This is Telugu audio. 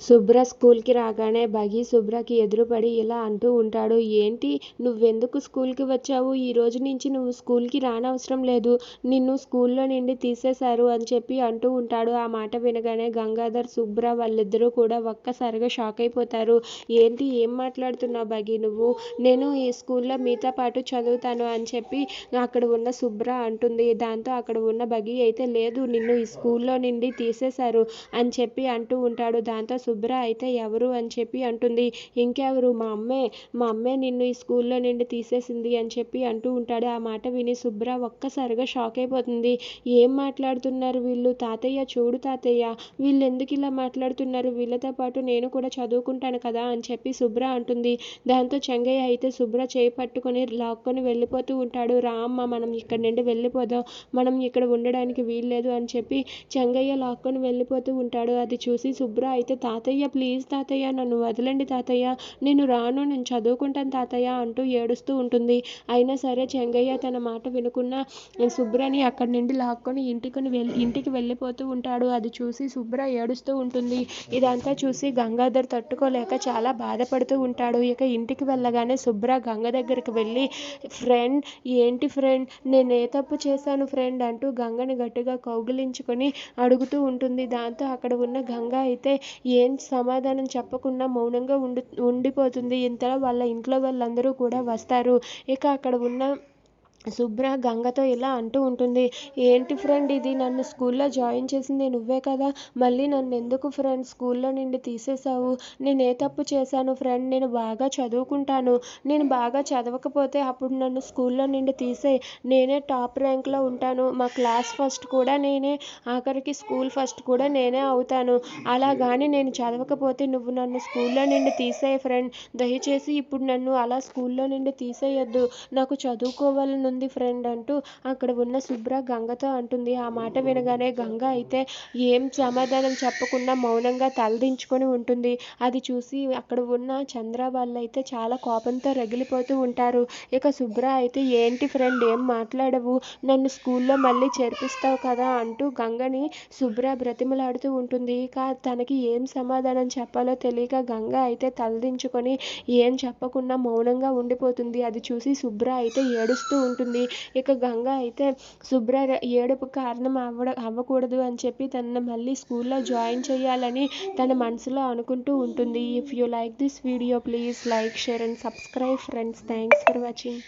శుభ్ర స్కూల్కి రాగానే భగి శుభ్రకి ఎదురుపడి ఇలా అంటూ ఉంటాడు ఏంటి? నువ్వెందుకు స్కూల్కి వచ్చావు? ఈ రోజు నుంచి నువ్వు స్కూల్కి రానవసరం లేదు. నిన్ను స్కూల్లో నుండి తీసేశారు అని చెప్పి అంటూ ఉంటాడు. ఆ మాట వినగానే గంగాధర్ శుభ్ర వాళ్ళిద్దరూ కూడా ఒక్కసారిగా షాక్ అయిపోతారు. ఏంటి? ఏం మాట్లాడుతున్నావు బగి నువ్వు? నేను ఈ స్కూల్లో మీతో పాటు చదువుతాను అని చెప్పి అక్కడ ఉన్న శుభ్ర అంటుంది. దాంతో అక్కడ ఉన్న బగి అయితే లేదు. నిన్ను ఈ స్కూల్లో నుండి తీసేశారు అని చెప్పి అంటూ ఉంటాడు. దాంతో శుభ్ర అయితే ఎవరు అని చెప్పి అంటుంది. ఇంకెవరు? మా అమ్మే. మా అమ్మే నిన్ను ఈ స్కూల్లో నుండి తీసేసింది అని చెప్పి అంటూ ఉంటాడు. ఆ మాట విని శుభ్ర ఒక్కసారిగా షాక్ అయిపోతుంది. ఏం మాట్లాడుతున్నారు వీళ్ళు? తాతయ్య చూడు తాతయ్య. వీళ్ళు ఎందుకు ఇలా మాట్లాడుతున్నారు? వీళ్ళతో పాటు నేను కూడా చదువుకుంటాను కదా అని చెప్పి శుభ్ర అంటుంది. దాంతో చెంగయ్య అయితే శుభ్ర చేయి పట్టుకొని లాక్కొని వెళ్ళిపోతూ ఉంటాడు. రామ్మ మనం ఇక్కడ నుండి వెళ్ళిపోదాం. మనం ఇక్కడ ఉండడానికి వీల్లేదు అని చెప్పి చెంగయ్య లాక్కొని వెళ్ళిపోతూ ఉంటాడు. అది చూసి శుభ్ర అయితే తాతయ్య ప్లీజ్ తాతయ్య నన్ను వదలండి తాతయ్య. నేను రాను నేను చదువుకుంటాను తాతయ్య అంటూ ఏడుస్తూ ఉంటుంది. అయినా సరే చెంగయ్య తన మాట వినుకున్న శుభ్రని అక్కడి నుండి లాక్కొని ఇంటికి వెళ్ళి ఇంటికి వెళ్ళిపోతూ ఉంటాడు. అది చూసి శుభ్ర ఏడుస్తూ ఉంటుంది. ఇదంతా చూసి గంగాధర్ తట్టుకోలేక చాలా బాధపడుతూ ఉంటాడు. ఇక ఇంటికి వెళ్ళగానే శుభ్ర గంగ దగ్గరికి వెళ్ళి ఫ్రెండ్ ఏంటి ఫ్రెండ్? నేను ఏ తప్పు చేశాను ఫ్రెండ్? అంటూ గంగని గట్టిగా కౌగిలించుకొని అడుగుతూ ఉంటుంది. దాంతో అక్కడ ఉన్న గంగ అయితే ఏం సమాధానం చెప్పకుండా మౌనంగా ఉండి ఉండిపోతుంది. ఇంతలో వాళ్ళ ఇంట్లో వాళ్ళందరూ కూడా వస్తారు. ఇక అక్కడ ఉన్న శుభ్ర గంగతో ఇలా అంటూ ఉంటుంది. ఏంటి ఫ్రెండ్ ఇది? నన్ను స్కూల్లో జాయిన్ చేసింది నువ్వే కదా? మళ్ళీ నన్ను ఎందుకు ఫ్రెండ్ స్కూల్లో నుండి తీసేసావు నేను ఏ తప్పు చేశాను ఫ్రెండ్ నేను బాగా చదువుకుంటాను. నేను బాగా చదవకపోతే అప్పుడు నన్ను స్కూల్లో నుండి తీసే నేనే టాప్ ర్యాంక్లో ఉంటాను. మా క్లాస్ ఫస్ట్ కూడా నేనే. ఆఖరికి స్కూల్ ఫస్ట్ కూడా నేనే అవుతాను. అలా కానీ నేను చదవకపోతే నువ్వు నన్ను స్కూల్లో నుండి తీసేయ ఫ్రెండ్ దయచేసి ఇప్పుడు నన్ను అలా స్కూల్లో నుండి తీసేయొద్దు. నాకు చదువుకోవాలని ఉంది ఫ్రెండ్ అంటూ అక్కడ ఉన్న శుభ్ర గంగతో అంటుంది. ఆ మాట వినగానే గంగ అయితే ఏం సమాధానం చెప్పకుండా మౌనంగా తలదించుకొని ఉంటుంది. అది చూసి అక్కడ ఉన్న చంద్ర వాళ్ళైతే చాలా కోపంతో రగిలిపోతూ ఉంటారు. ఇక శుభ్ర అయితే ఏంటి ఫ్రెండ్ ఏం మాట్లాడవు? నన్ను స్కూల్లో మళ్ళీ చేర్పిస్తావు కదా అంటూ గంగని శుభ్ర బ్రతిమలాడుతూ ఉంటుంది. ఇక తనకి ఏం సమాధానం చెప్పాలో తెలియక గంగ అయితే తలదించుకొని ఏం చెప్పకుండా మౌనంగా ఉండిపోతుంది. అది చూసి శుభ్ర అయితే ఏడుస్తూ ఉంటుంది. ఇక గంగ అయితే శుభ్ర ఏడుపు కారణం అవ్వడ అవ్వకూడదు అని చెప్పి తనను మళ్ళీ స్కూల్లో జాయిన్ చేయాలని తన మనసులో అనుకుంటూ ఉంటుంది. If you like this video please like share and subscribe friends thanks for watching